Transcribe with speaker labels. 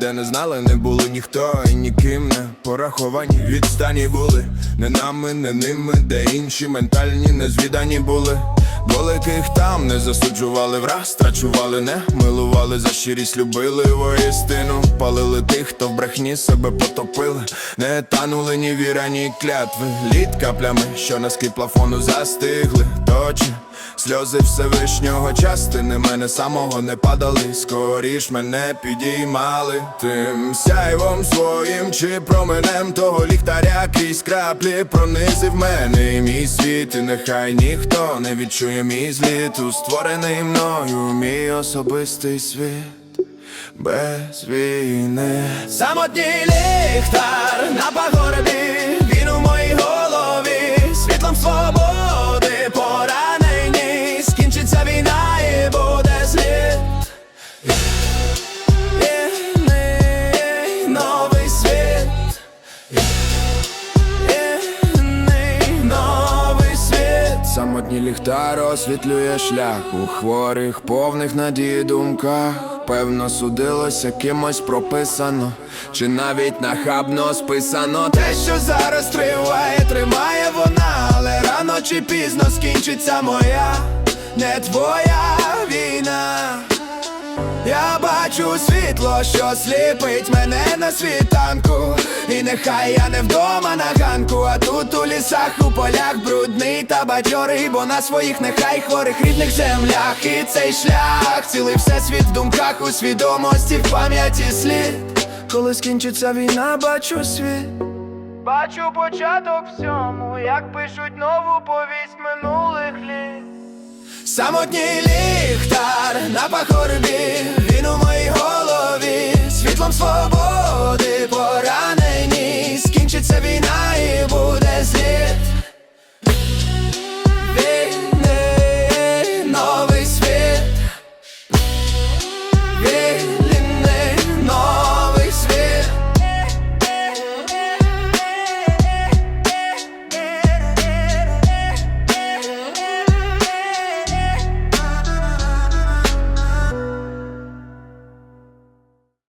Speaker 1: де не знали, не було ніхто і ніким не пораховані. Відстані були не нами, не ними, де інші ментальні незвідані були. Великих там не засуджували враз, страчували, не милували за щирість, любили воістину, палили тих, хто в брехні себе потопили, не танули ні віра, ні клятви. Лід каплями, що на склі плафону застигли, точно. Сльози Всевишнього частини мене самого не падали, скоріш мене підіймали тим сяйвом своїм чи променем того ліхтаря. Крізь краплі пронизив мене і мій світ, і нехай ніхто не відчує мій зліт, у створений мною мій особистий світ без війни. Самотній ліхтар Самотній ліхтар освітлює шлях. У хворих, повних надії думках. Певно, судилося кимось прописано, чи навіть нахабно списано. Те, що зараз триває, тримає вона, але рано чи пізно скінчиться моя, не твоя бачу світло, що сліпить мене на світанку. І нехай я не вдома на ганку, а тут у лісах, у полях брудний та бадьорий Бо на своїх нехай хворих рідних землях. І цей шлях, цілий всесвіт в думках, у свідомості, в пам'яті слід. Коли скінчиться війна, бачу світ.
Speaker 2: Бачу початок всьому, як пишуть нову повість минулих літ.
Speaker 1: Самотній ліхтар на пагорбі,